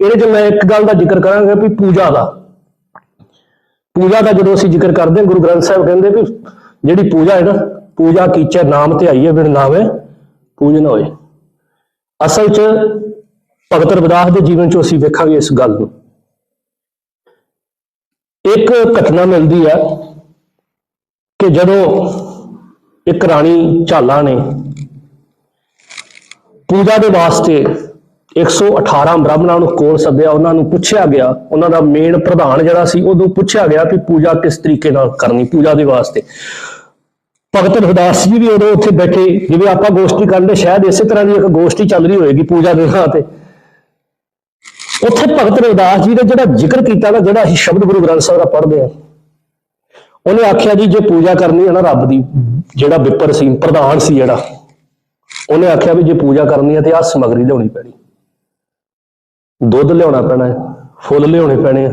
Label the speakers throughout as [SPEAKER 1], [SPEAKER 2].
[SPEAKER 1] ਇਹਦੇ 'ਚ ਮੈਂ ਇੱਕ ਗੱਲ ਦਾ ਜ਼ਿਕਰ ਕਰਾਂਗਾ ਵੀ ਪੂਜਾ ਦਾ। ਪੂਜਾ ਦਾ ਜਦੋਂ ਅਸੀਂ ਜ਼ਿਕਰ ਕਰਦੇ ਹਾਂ, ਗੁਰੂ ਗ੍ਰੰਥ ਸਾਹਿਬ ਕਹਿੰਦੇ ਵੀ ਜਿਹੜੀ ਪੂਜਾ ਹੈ ਨਾ, ਪੂਜਾ ਕੀਚੈ ਨਾਮ ਤੇ ਆਈਏ, ਬਿਨ ਨਾਵੇ ਪੂਜਨ ਹੋਏ। ਅਸਲ 'ਚ ਭਗਤ ਰਵਿਦਾਸ ਦੇ ਜੀਵਨ 'ਚੋਂ ਅਸੀਂ ਵੇਖਾਂਗੇ ਇਸ ਗੱਲ ਨੂੰ। ਇੱਕ ਘਟਨਾ ਮਿਲਦੀ ਹੈ ਕਿ ਜਦੋਂ ਇੱਕ ਰਾਣੀ ਝਾਲਾ ਨੇ ਪੂਜਾ ਦੇ ਵਾਸਤੇ 118 ਬ੍ਰਾਹਮਣਾਂ ਨੂੰ ਕੋਲ ਸੱਦਿਆ, ਉਹਨਾਂ ਨੂੰ ਪੁੱਛਿਆ ਗਿਆ। ਉਹਨਾਂ ਦਾ ਮੇਨ ਪ੍ਰਧਾਨ ਜਿਹੜਾ ਸੀ ਉਦੋਂ ਪੁੱਛਿਆ ਗਿਆ ਕਿ ਪੂਜਾ ਕਿਸ ਤਰੀਕੇ ਨਾਲ ਕਰਨੀ ਪੂਜਾ ਦੇ ਵਾਸਤੇ। ਭਗਤ ਰਵਿਦਾਸ ਜੀ ਵੀ ਉਦੋਂ ਉੱਥੇ ਬੈਠੇ, ਜਿਵੇਂ ਆਪਾਂ ਗੋਸ਼ਟੀ ਕਰਦੇ, ਸ਼ਾਇਦ ਇਸੇ ਤਰ੍ਹਾਂ ਦੀ ਇੱਕ ਗੋਸ਼ਟੀ ਚੱਲ ਰਹੀ ਹੋਏਗੀ ਪੂਜਾ ਦੇ ਨਾਂ ਤੇ। ਉੱਥੇ ਭਗਤ ਰਵਿਦਾਸ ਜੀ ਨੇ ਜਿਹੜਾ ਜ਼ਿਕਰ ਕੀਤਾ ਨਾ, ਜਿਹੜਾ ਅਸੀਂ ਸ਼ਬਦ ਗੁਰੂ ਗ੍ਰੰਥ ਸਾਹਿਬ ਦਾ ਪੜ੍ਹਦੇ ਆ ਉਹਨੇ ਆਖਿਆ ਜੀ, ਜੇ ਪੂਜਾ ਕਰਨੀ ਹੈ ਨਾ ਰੱਬ ਦੀ, ਜਿਹੜਾ ਵਿਪਰ ਸੀ, ਪ੍ਰਧਾਨ ਸੀ ਜਿਹੜਾ, ਉਹਨੇ ਆਖਿਆ ਵੀ ਜੇ ਪੂਜਾ ਕਰਨੀ ਹੈ ਤੇ ਆਹ ਸਮਗਰੀ ਲਿਆਉਣੀ ਪੈਣੀ। ਦੁੱਧ ਲਿਆਉਣਾ ਪੈਣਾ ਹੈ, ਫੁੱਲ ਲਿਆਉਣੇ ਪੈਣੇ ਆ,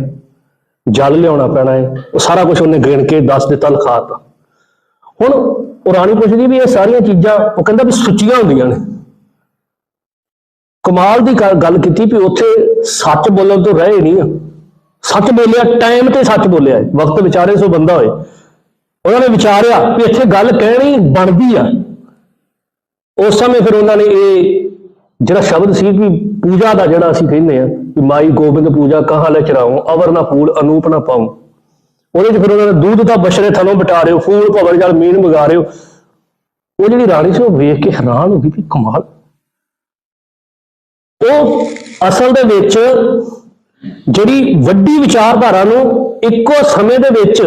[SPEAKER 1] ਜਲ ਲਿਆਉਣਾ ਪੈਣਾ ਹੈ, ਉਹ ਸਾਰਾ ਕੁਝ ਉਹਨੇ ਗਿਣ ਕੇ ਦੱਸ ਦਿੱਤਾ, ਲਿਖਾਤਾ। ਹੁਣ ਉਹ ਰਾਣੀ ਪੁੱਛਦੀ ਵੀ ਇਹ ਸਾਰੀਆਂ ਚੀਜ਼ਾਂ, ਉਹ ਕਹਿੰਦਾ ਵੀ ਸੁੱਚੀਆਂ ਹੁੰਦੀਆਂ ਨੇ। ਕਮਾਲ ਦੀ ਗੱਲ- ਗੱਲ ਕੀਤੀ ਵੀ ਉੱਥੇ ਸੱਚ ਬੋਲਣ ਤੋਂ ਰਹੇ ਨਹੀਂ ਆ। ਸੱਚ ਬੋਲਿਆ ਟਾਈਮ ਤੇ ਸੱਚ ਬੋਲਿਆ ਹੈ। ਵਕਤ ਵਿਚਾਰੇ ਸੋ ਬੰਦਾ ਹੋਏ। ਉਹਨਾਂ ਨੇ ਵਿਚਾਰਿਆ ਵੀ ਇੱਥੇ ਗੱਲ ਕਹਿਣੀ ਬਣਦੀ ਆ। ਉਸ ਸਮੇਂ ਫਿਰ ਉਹਨਾਂ ਨੇ ਇਹ ਜਿਹੜਾ ਸ਼ਬਦ ਸੀ ਕਿ ਪੂਜਾ ਦਾ ਜਿਹੜਾ ਅਸੀਂ ਕਹਿੰਦੇ ਆ ਕਿ ਮਾਈ ਗੋਬਿੰਦ ਪੂਜਾ ਕਹਾਂ ਲੈ ਚਰਾਉ ਅਵਰ ਨਾ ਫੂਲ ਅਨੂਪ ਨਾ ਪਾਉ। ਉਹਦੇ ਚ ਫਿਰ ਉਹਨਾਂ ਨੇ ਦੁੱਧ ਦਾ ਬਸ਼ਰੇ ਥਲੋਂ ਬਟਾ ਰਿਓ, ਫੂਲ ਭਵਨ ਜਲ ਮੀਨ ਮਗਾ ਰਿਓ। ਉਹ ਜਿਹੜੀ ਰਾਣੀ ਸੀ ਉਹ ਵੇਖ ਕੇ ਹੈਰਾਨ ਹੋ ਗਈ ਵੀ ਕਮਾਲ। ਉਹ ਅਸਲ ਦੇ ਵਿੱਚ ਜਿਹੜੀ ਵੱਡੀ ਵਿਚਾਰਧਾਰਾ ਨੂੰ ਇੱਕੋ ਸਮੇਂ ਦੇ ਵਿੱਚ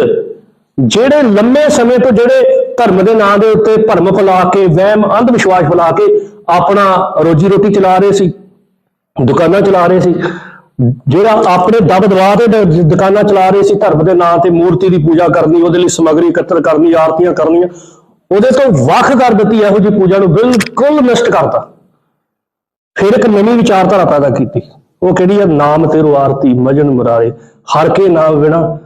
[SPEAKER 1] ਜਿਹੜੇ ਲੰਮੇ ਸਮੇਂ ਤੋਂ ਜਿਹੜੇ ਧਰਮ ਦੇ ਨਾਂ ਦੇ ਉੱਤੇ ਭਰਮ ਫੈਲਾ ਕੇ, ਵਹਿਮ ਅੰਧ ਵਿਸ਼ਵਾਸ ਫੈਲਾ ਕੇ ਆਪਣਾ ਰੋਜੀ ਰੋਟੀ ਚਲਾ ਰਹੇ ਸੀ, ਦੁਕਾਨਾਂ ਚਲਾ ਰਹੇ ਸੀ। ਜਿਹੜਾ ਆਪਣੇ ਦਬ ਦਬਾ ਤੇ ਦੁਕਾਨਾਂ ਚਲਾ ਰਹੇ ਸੀ, ਧਰਮ ਦੇ ਨਾਂ ਤੇ ਮੂਰਤੀ ਦੀ ਪੂਜਾ ਕਰਨੀ, ਉਹਦੇ ਲਈ ਸਮੱਗਰੀ ਇਕੱਤਰ ਕਰਨੀ, ਆਰਤੀਆਂ ਕਰਨੀਆਂ, ਉਹਦੇ ਤੋਂ ਵੱਖ ਕਰ ਦਿੱਤੀ, ਇਹੋ ਜਿਹੀ ਪੂਜਾ ਨੂੰ ਬਿਲਕੁਲ ਨਸ਼ਟ ਕਰਤਾ। ਫਿਰ ਇੱਕ ਨਵੀਂ ਵਿਚਾਰਧਾਰਾ ਪੈਦਾ ਕੀਤੀ। ਉਹ ਕਿਹੜੀ ਹੈ ਨਾਮ ਤੇਰੋ ਆਰਤੀ, ਮਜਨ ਮੁਰਾਰੇ। ਹਰ ਕੇ ਨਾਮ ਬਿਨਾ